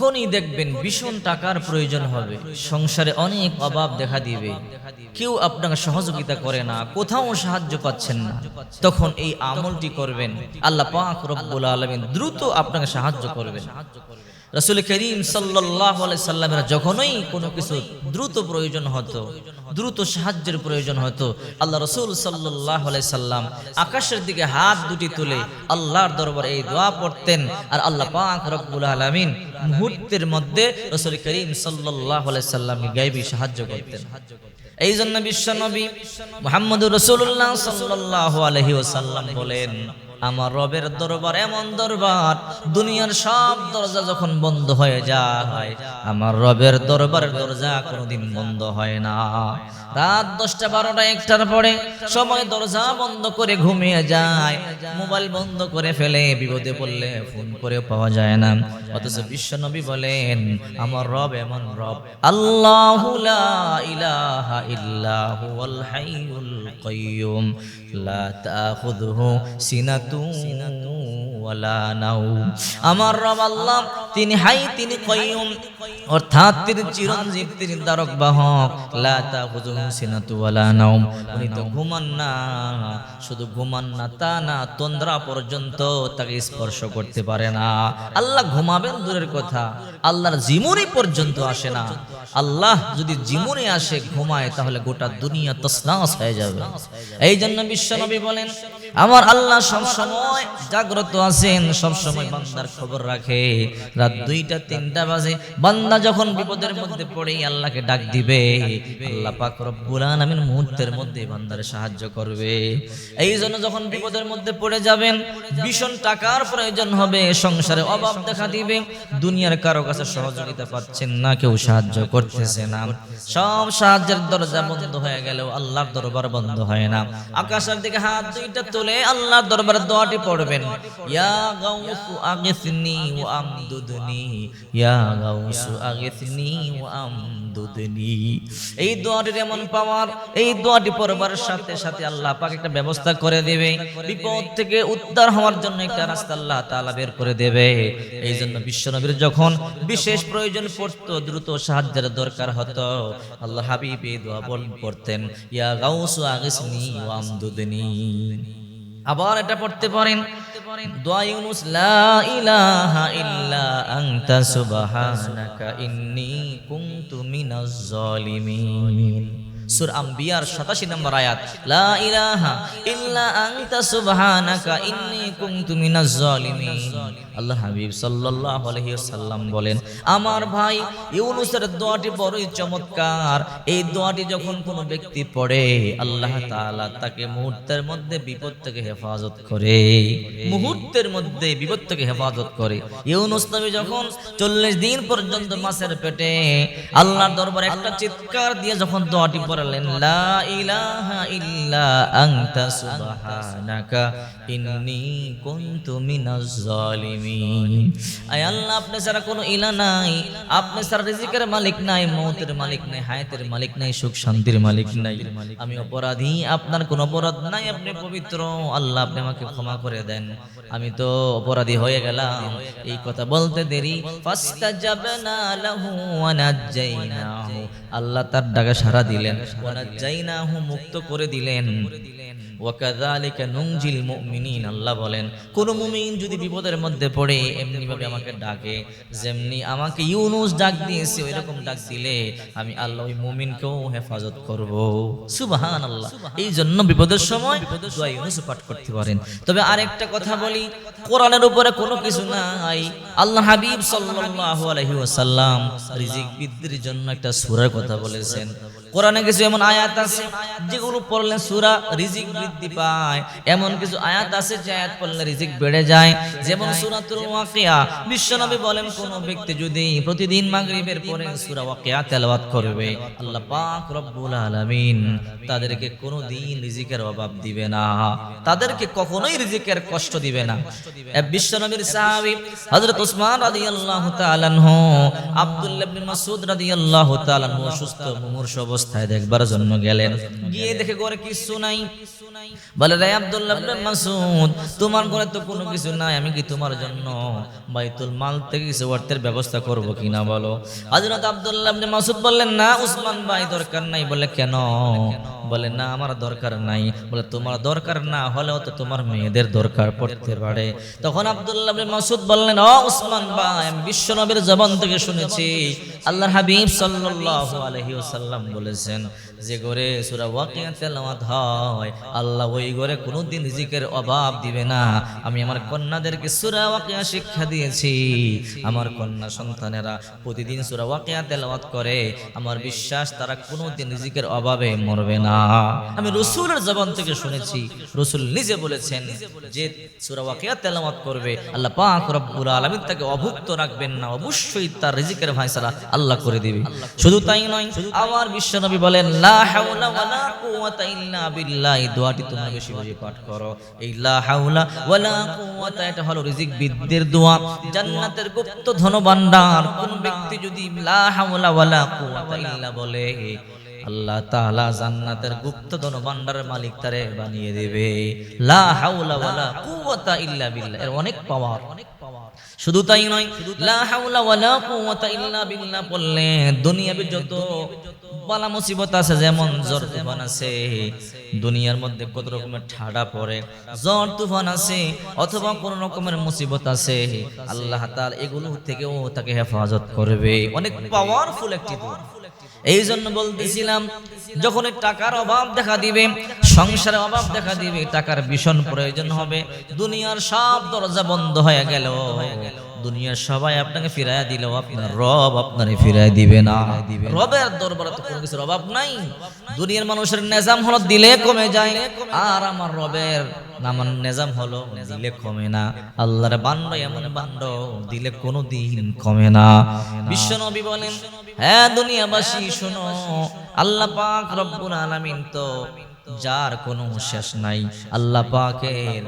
যখনই দেখবেন ভীষণ টাকার প্রয়োজন হবে। সংসারে অনেক অভাব দেখা দিবে। কেউ আপনাকে সহযোগিতা করে না, কোথাও সাহায্য পাচ্ছেন না। তখন এই আমলটি করবেন। আল্লাহ পাক রব্বুল আলমিন দ্রুত আপনাকে সাহায্য করবেন। রসুল করিম সাল্লাহ সাল্লামের যখনই কোনো কিছু দ্রুত প্রয়োজন হতো, দ্রুত সাহায্যের প্রয়োজন হতো, আল্লাহ রসুল সাল্লাহ সাল্লাম আকাশের দিকে হাত দুটি তুলে আল্লাহর দরবারে এই দোয়া পড়তেন আর আল্লাহ পাক রব্বুল আলমিন মুহূর্তের মধ্যে রসুল করিম সাল্লাহ সাল্লামকে গাইবি সাহায্য করতেন। এই জন্য বিশ্ব নবী মোহাম্মদ রসুল্লাহ সাল্লাহ আলহি ওসাল্লাম বলেন আমার রবের দরবার, এমন দরবার, দুনিয়ার সব দরজা যখন বন্ধ হয়ে যায়, আমার রবের দরবারের দরজা কোনোদিন বন্ধ হয় না। রাত দশটা বারোটা, একটার পরে সময় দরজা বন্ধ করে ঘুমিয়ে যায়, মোবাইল বন্ধ করে ফেলে, বিপদে পড়লে ফোন করে পাওয়া যায় না। অথচ বিশ্বনবী বলেন, আমার রব এমন রব, আল্লাহ ইলাহা ইল্লাহু আল হাইয়ুল কাইয়ুম لا تأخذه سنة ولا نوم. আমার রব আল্লাহ তিনি হাই তিনি কাইয়ুম অর্থাৎ তিনি চিরঞ্জীব, তিনি দ্বারক বাহক। লা তাখুযুহু সিনাতু ওয়ালা নাওম। উনি তো ঘুমান না, শুধু ঘুমান না, তা না, তন্দ্রা পর্যন্ত তাকে স্পর্শ করতে পারে না। আল্লাহ ঘুমাবেন দূরের কথা, আল্লাহর জিমুনি পর্যন্ত আসে না। আল্লাহ যদি জিমুনে আসে, ঘুমায়, তাহলে গোটা দুনিয়া তসনাস হয়ে যাবে। এই জন্য বিশ্বনবী বলেন, আমার আল্লাহ সবসময় জাগ্রত আছেন, সবসময় বান্দার খবর রাখে। রাত দুইটা, তিনটা বাজে বান্দা যখন বিপদের মধ্যে পড়ে আল্লাহকে ডাক দিবে, আল্লাহ পাক রব্বুল আলামিন মুহূর্তের মধ্যে বান্দার সাহায্য করবে। এই জন্য যখন বিপদের মধ্যে পড়ে যাবেন, ভীষণ টাকার প্রয়োজন হবে, সংসারে অভাব দেখা দিবে, দুনিয়ার কারও কাছে সহযোগিতা পাচ্ছেন না, কেউ সাহায্য করতেছে না। সব সাহায্যের দরজা বন্ধ হয়ে গেলেও আল্লাহর দরবার বন্ধ হয় না। আকাশের দিকে হাত দুইটা তুলে আল্লাহর দরবারে দোয়াটি পড়বেন। ইয়া গাউসু আগিসনি ওয়া আমদুদনি, ইয়া গাউসু এই দোয়াটির এমন পাওয়ার, এই দোয়াটি পড়বার সাথে সাথে আল্লাহ পাক একটা ব্যবস্থা করে দেবে। বিপদ থেকে উদ্ধার হওয়ার জন্য একটা রাস্তা আল্লাহ তাআলা বের করে দেবে। এই জন্য বিশ্বনবীর যখন বিশেষ প্রয়োজন পড়তো, দ্রুত সাহায্যের দরকার হতো। আল্লাহ হাবিব এই দোয়া বল পড়তেন, ইয়া গাউসু আগিসনি আমদুদনি। আবার এটা পড়তে পারেন দোয়া ইউনুস লা ইলাহা ইল্লা আনতা সুবহানাকা ইন্নী কুনতু মিনাজ সূরা আম্বিয়ার 87 নম্বর আয়াত, লা ইলাহা ইল্লা আনতা সুবহানাকা কুনতু মিনাজ জালিমিন। আল্লাহ হাবিব সাল্লাল্লাহু আলাইহি ওয়াসাল্লাম বলেন, আমার ভাই দোয়াটি বড়ই চমৎকার। এই দোয়াটি যখন কোনো ব্যক্তি পড়ে, আল্লাহ তাআলা তাকে মুহূর্তের মধ্যে বিপদ থেকে হেফাজত করে, মুহূর্তের মধ্যে বিপদ থেকে হেফাজত করে। ইউনুস নবী যখন চল্লিশ দিন পর্যন্ত মাছের পেটে আল্লাহর দরবারে একটা চিৎকার দিয়ে যখন দোয়াটি আয় আল্লাহ ছাড়া কোনো ইলা নাই। মালিক নাই মালিক নাই মালিক নাই, সুখ শান্তির মালিক নাই। আমি অপরাধী, আপনার কোনো অপরাধ নাই, আপনি পবিত্র। আল্লাহ, আপনি আমাকে ক্ষমা করে দেন। আমি তো অপরাধী হয়ে গেলাম। এই কথা বলতে দেরি। ফাস্তাজাবনা নাজ্জাইনাহু। আল্লাহ তার ডাকে সাড়া দিলেন। মুক্ত করে দিলেন। ওয়াকাযালিকা নুনজিল মুমিনিন আল্লাহ বলেন কোন মুমিন যদি বিপদের মধ্যে পড়ে এমনি ভাবে আমাকে ডাকে। যেমনি আমাকে ইউনুস ডাক দিয়েছে ওই রকম ডাক দিলে আমি আল্লাহ ওই মুমিনকেও হেফাজত করব। সুবহানাল্লাহ। এই জন্য বিপদের সময় দোয়া ইউনুস পাঠ করতে পারেন। তবে আরেকটা কথা বলি কোরআনের উপরে কোনো কিছু নাই। আল্লাহ হাবিব সাল্লাল্লাহু আলাইহি ওয়াসাল্লাম রিজিক বৃদ্ধির জন্য একটা সূরার কথা বলেছেন। কোরআনে কিছু এমন আয়াত আছে যেগুলো পড়লে সূরা রিজিক বৃদ্ধি পায়। এমন কিছু আয়াত আছে যে আয়াত পড়লে রিজিক বেড়ে যায়। যেমন সূরাতুল ওয়াকিয়া। বিশ্বনবী বলেন, কোন ব্যক্তি যদি প্রতিদিন মাগরিবের পরে সূরা ওয়াকিয়া তেলাওয়াত করবে, আল্লাহ পাক রব্বুল আলামিন তাদেরকে কোনোদিন রিজিকের অভাব দিবে না। তাদেরকে কখনোই রিজিকের কষ্ট দিবে না। বিশ্বনবীর সাহাবী হযরত ওসমান রাদিয়াল্লাহু তাআলা আনহু, আব্দুল্লাহ ইবনে মাসউদ রাদিয়াল্লাহু তাআলা আনহু সুস্থ মুমূর্ষ অবস্থায় দেখবার জন্য গেলেন। গিয়ে দেখে ঘরে কিছু নাই। বলে রে আব্দুল্লাহ মাসুদ তোমার ঘরে তো কোনো কিছু নাই আমি কি তোমার জন্য বাইতুল মাল থেকে কিছু অর্থের ব্যবস্থা করব কিনা বলো? হযরত আব্দুল্লাহ ইবনে মাসুদ বললেন না উসমান ভাই দরকার নাই। বলে কেন? বলে না আমার দরকার নাই। বলে তোমার দরকার না হলেও তো তোমার মেয়েদের দরকার পড়তে পারে। তখন আব্দুল্লাহ ইবনে মাসুদ বললেন ও উসমান ভাই আমি বিশ্ব নবীর জবান থেকে শুনেছি আল্লাহর হাবিব সাল্লাল্লাহু আলাইহি ওয়াসাল্লাম বলেছেন, যে ঘরে সূরা ওয়াকিয়া তেলাওয়াত হয়, আল্লাহ ওই ঘরে কোনোদিন রিজিকের অভাব দিবে না। আমি আমার কন্যাদেরকে সূরা ওয়াকিয়া শিক্ষা দিয়েছি। আমার কন্যা সন্তানেরা প্রতিদিন সূরা ওয়াকিয়া তেলাওয়াত করে। আমার বিশ্বাস, তারা কোনোদিন রিজিকের অভাবে মরবে না। আমি রসুলের জবান থেকে শুনেছি, রসুল নিজে বলেছেন যে সূরা ওয়াকিয়া তেলাওয়াত করবে, আল্লাহ পাক রব্বুল আলামিন তাকে অভুক্ত রাখবেন না। অবশ্যই তার রিজিকের ফায়সালা আল্লাহ করে দিবে। শুধু তাই নয় আমার বিশ্বনবী বলেন লা হাওলা ওয়ালা কুওয়াতা ইল্লা বিল্লাহ এই দোয়াটি তোমরা বেশি বেশি পাঠ করো। এই লা হাওলা ওয়ালা কুওয়াতা এটা হলো রিজিক বিদ্যের দোয়া। জান্নাতের গুপ্ত ধন ভান্ডার কোন ব্যক্তি যদি লা হাওলা ওয়ালা কুওয়াতা ইল্লা বলে আল্লাহ তাআলা জান্নাতের গুপ্ত ধন ভান্ডারের মালিক তারে বানিয়ে দেবে। লা হাওলা ওয়ালা কুওয়াতা ইল্লা বিল্লাহ। এর অনেক পাওয়ার। অনেক পাওয়ার শুধু তাই নয়, লা হাওলা ওয়ালা কুওয়াতা ইল্লা বিল্লাহ বললে দুনিয়াবে যত বালা মুসিবত আছে, যেমন জ্বর তুফান আছে, দুনিয়ার মধ্যে কত রকমের ঠাডা পড়ে জ্বর তুফান আছে, অথবা কোন রকমের মুসিবত আছে, আল্লাহ তাআলা এগুলো থেকেও তাকে হেফাজত করবে। অনেক পাওয়ারফুল একটি দোয়া এই জন্য বলতেছিলাম, যখন টাকার অভাব দেখা দিবে, সংসারের অভাব দেখা দিবে, টাকার ভীষণ প্রয়োজন হবে, দুনিয়ার সব দরজা বন্ধ হয়ে গেল। দুনিয়ার সবাই আপনাকে ফিরাইয়া দিলেও আপনার রব আপনারে ফিরাই দিবে না। রবের দরবারে তো কোনো কিছুর অভাব নাই। দুনিয়ার মানুষের নেজাম হলো দিলে কমে যায়, আর আমার রবের নামান নেজাম হলো, দিলে কমে না। আল্লাহর বান্ড এমন বান্ড দিলে কোনো দিন কমে না। বিশ্ব নবী বলেন হ্যাঁ দুনিয়াবাসী, শোনো। আল্লাহ পাক রব্বুল আলামিন তো যার কোনো শেষ নাই, আল্লাহ পাকের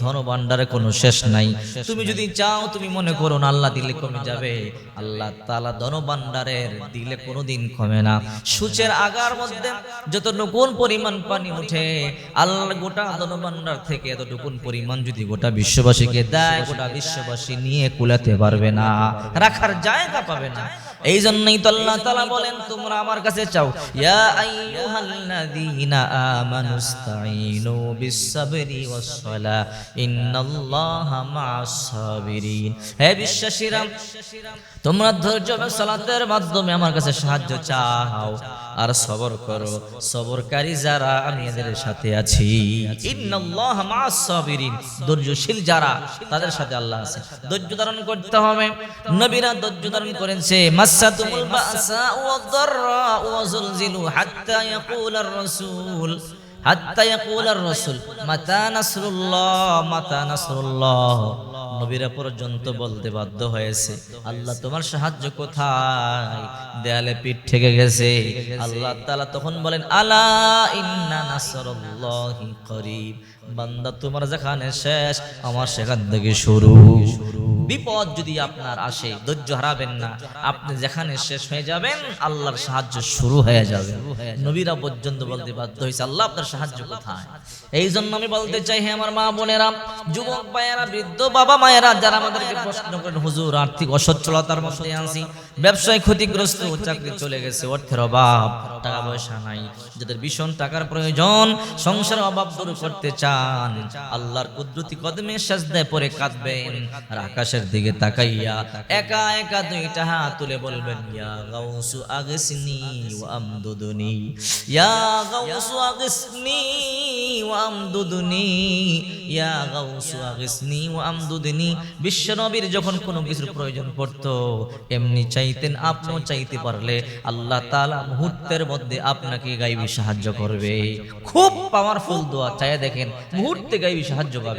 ধন ভান্ডারে কোনো শেষ নাই। তুমি যদি চাও, তুমি মনে করো না, আল্লাহ দিলে কমে যাবে। আল্লাহ তাআলা ধন ভান্ডারের দিলে কোনোদিন কমে না। সূচের আগার মধ্যে যতটুকুন পরিমাণ পানি উঠে, আল্লাহ গোটা ধন ভান্ডার থেকে এতটুকুন পরিমাণ যদি গোটা বিশ্ববাসীকে দেয়, গোটা বিশ্ববাসী নিয়ে কুলাতে পারবে না, রাখার জায়গা পাবে না। এই জন্যই তো আল্লাহ তাআলা বলেন, তোমরা আমার কাছে চাও, ইয়া আইয়ুহাল্লাযীনা আমানুস্তাঈনু বিস-সাবরি ওয়াস-সালাহ ইন্নাল্লাহা মা'আস-সাবিরিন হে বিশ্বাসীরা, তোমরা ধৈর্য সালাতের মাধ্যমে আমার কাছে সাহায্য চাও আর সবর করো। সবরকারী যারা, আমি এদের সাথে আছি। ইন্নাল্লাহা মা'আস-সাবিরিন ধৈর্যশীল যারা, তাদের সাথে আল্লাহ আছে। ধৈর্য ধারণ করতে হবে। নবীরা ধৈর্য ধারণ করেছে। মাসাতুমুল বাসা ওয়াদ-দাররা ওয়াজুলজিলু হাত্তা ইয়াকুলার রাসূল। হাত্তা বলতে বাধ্য হয়েছে, আল্লাহ তোমার সাহায্য কোথায়? দেয়ালে পিঠ থেকে গেছে, আল্লাহ তাআলা তখন বলেন, আলা ইন্না নাসরুল্লাহি করিব। বান্দা তোমার যেখানে শেষ, আমার সেখান থেকে শুরু। বিপদ যদি আপনার আসে, ধৈর্য হারাবেন না। আপনি যেখানে শেষ হয়ে যাবেন, আল্লাহর সাহায্য শুরু হয়ে যাবে। নবীরা পর্যন্ত বলতে বাধ্য হয়েছে, আল্লাহ, আপনার সাহায্য কোথায়? এই জন্য আমি বলতে চাই হ্যাঁ আমার মা বোনেরা, যুবক ভাইয়েরা, বৃদ্ধ বাবা মায়েরা, যারা আমাদেরকে প্রশ্ন করেন, হুজুর, আর্থিক অসচ্ছলতার মধ্যে আছি। ব্যবসায় ক্ষতিগ্রস্ত চাকরি চলে গেছে, অর্থের অভাব, টাকা পয়সা নাই। যাদের ভীষণ টাকার প্রয়োজন সংসার অভাব দূর করতে চান, আল্লাহর কুদরতি কদমে সাজদায় পরে কাঁদবেন আর আকাশের দিকে তাকাইয়া একা একা দুইটা হাত তুলে বলবেন, ইয়া গাউসু আগসনি ওয়া আমদুদুনি, ইয়া গাউসু আগসনি ওয়া আমদুদুনি, ইয়া গাউসু আগসনি ওয়া আমদুদুনি। বিশ্বনবীর যখন কোনো কিছুর প্রয়োজন পড়তো, এমনি চাইতেন, আপনিও চাইতে পারলে আল্লাহ তালা মুহূর্তের মধ্যে আপনাকে গাইবি সাহায্য করবে। খুব পাওয়ারফুল দোয়া চাই দেখেন, মুহূর্তে গাইবি সাহায্য পাবে।